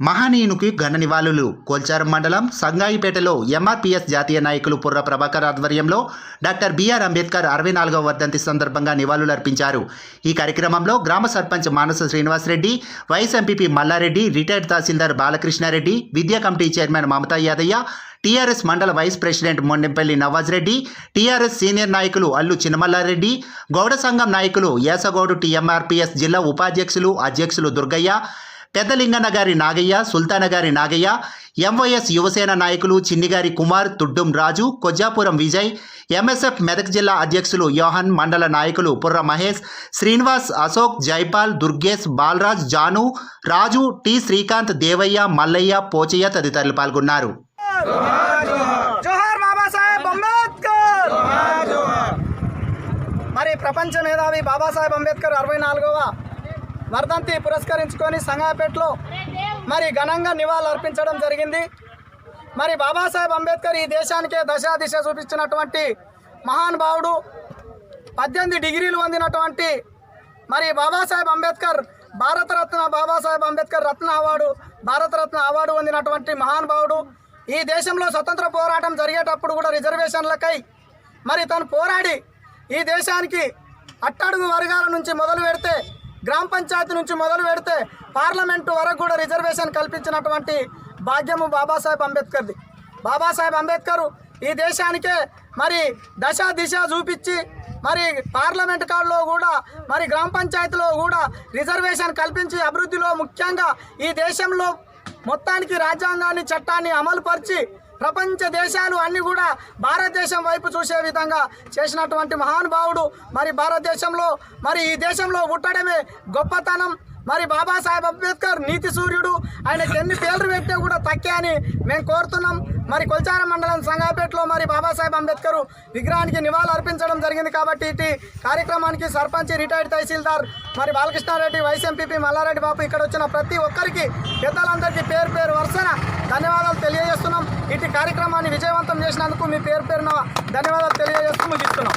మహనీయునికి ఘన నివాళులు. కోల్చారం మండలం సంగాయిపేటలో ఎంఆర్పీఎస్ జాతీయ నాయకులు పుర్ర ప్రభాకర్ ఆధ్వర్యంలో డాక్టర్ బిఆర్ అంబేద్కర్ అరవై నాలుగవ వర్ధంతి సందర్భంగా నివాళులు అర్పించారు ఈ కార్యక్రమంలో గ్రామ sarpanch Manasa Srinivasa Reddy vice MPP Malla Reddy retired tahsildar Balakrishna Reddy విద్యా committee chairman Mamatha Yadaiah TRS మండల vice president Mondempalli Nawaz Reddy TRS senior నాయకులు అల్లు చిన్నమల్లారెడ్డి గౌడ సంఘం నాయకులు యాసగౌడు టీఎంఆర్పీఎస్ జిల్లా ఉపాధ్యక్షులు అధ్యక్షులు దుర్గయ్య పెద్దలింగన్న గారి నాగయ్య సుల్తాన గారి నాగయ్య ఎంవైఎస్ యువసేన నాయకులు చిన్నిగారి కుమార్ తుడ్డుం రాజు కొజ్జాపురం విజయ్ ఎంఎస్ఎఫ్ మెదక్ జిల్లా అధ్యక్షులు యోహన్ మండల నాయకులు పుర్ర మహేష్ శ్రీనివాస్ అశోక్ జైపాల్ దుర్గేష్ బాలరాజ్ జాను రాజు టి శ్రీకాంత్ దేవయ్య మల్లయ్య పోచయ్య తదితరులు పాల్గొన్నారు. జోహార్ మరి ప్రపంచ మేధావి బాబాసాహెబ్ అంబేద్కర్ అరవై నాలుగవ వర్ధంతి పురస్కరించుకొని సంగాపేటలో మరి ఘనంగా నివాళులర్పించడం జరిగింది. మరి బాబాసాహెబ్ అంబేద్కర్ ఈ దేశానికే దశా దిశ చూపించినటువంటి మహానుభావుడు పద్దెనిమిది డిగ్రీలు పొందినటువంటి మరి బాబాసాహెబ్ అంబేద్కర్ భారతరత్న బాబాసాహెబ్ అంబేద్కర్ రత్న అవార్డు భారతరత్న అవార్డు పొందినటువంటి మహానుభావుడు ఈ దేశంలో స్వతంత్ర పోరాటం జరిగేటప్పుడు కూడా రిజర్వేషన్లకై మరి తను పోరాడి ఈ దేశానికి అట్టడుగు వర్గాల నుంచి మొదలు పెడితే గ్రామ పంచాయతీ నుంచి మొదలు పెడితే పార్లమెంటు వరకు కూడా రిజర్వేషన్ కల్పించినటువంటి భాగ్యము బాబాసాహెబ్ అంబేద్కర్ది. బాబాసాహెబ్ అంబేద్కర్ ఈ దేశానికే మరి దశ దిశ చూపించి మరి పార్లమెంట్ కాడలో కూడా మరి గ్రామ పంచాయతీలో కూడా రిజర్వేషన్ కల్పించి అభివృద్ధిలో ముఖ్యంగా ఈ దేశంలో మొత్తానికి రాజ్యాంగాన్ని చట్టాన్ని అమలుపరిచి ప్రపంచ దేశాలు అన్నీ కూడా భారతదేశం వైపు చూసే విధంగా చేసినటువంటి మహానుభావుడు. మరి భారతదేశంలో మరి ఈ దేశంలో పుట్టడమే గొప్పతనం. మరి బాబాసాహెబ్ అంబేద్కర్ నీతి సూర్యుడు. ఆయనకి ఎన్ని పేర్లు పెట్టినా కూడా తక్కే అని మేము కోరుతున్నాం. మరి కొల్చారం మండలం సంగాపేటలో మరి బాబాసాహెబ్ అంబేద్కర్ విగ్రహానికి నివాళులు అర్పించడం జరిగింది కాబట్టి ఇటు కార్యక్రమానికి సర్పంచ్ రిటైర్డ్ తహసీల్దార్ మరి బాలకృష్ణారెడ్డి వైస్ ఎంపీపీ మల్లారెడ్డి బాబు ఇక్కడ వచ్చిన ప్రతి ఒక్కరికి పెద్దలందరికీ పేరు పేరు వరుసన ఇటు కార్యక్రమాన్ని విజయవంతం చేసినందుకు మీ పేరు పేరున ధన్యవాదాలు తెలియజేస్తూ ముగిస్తున్నాం.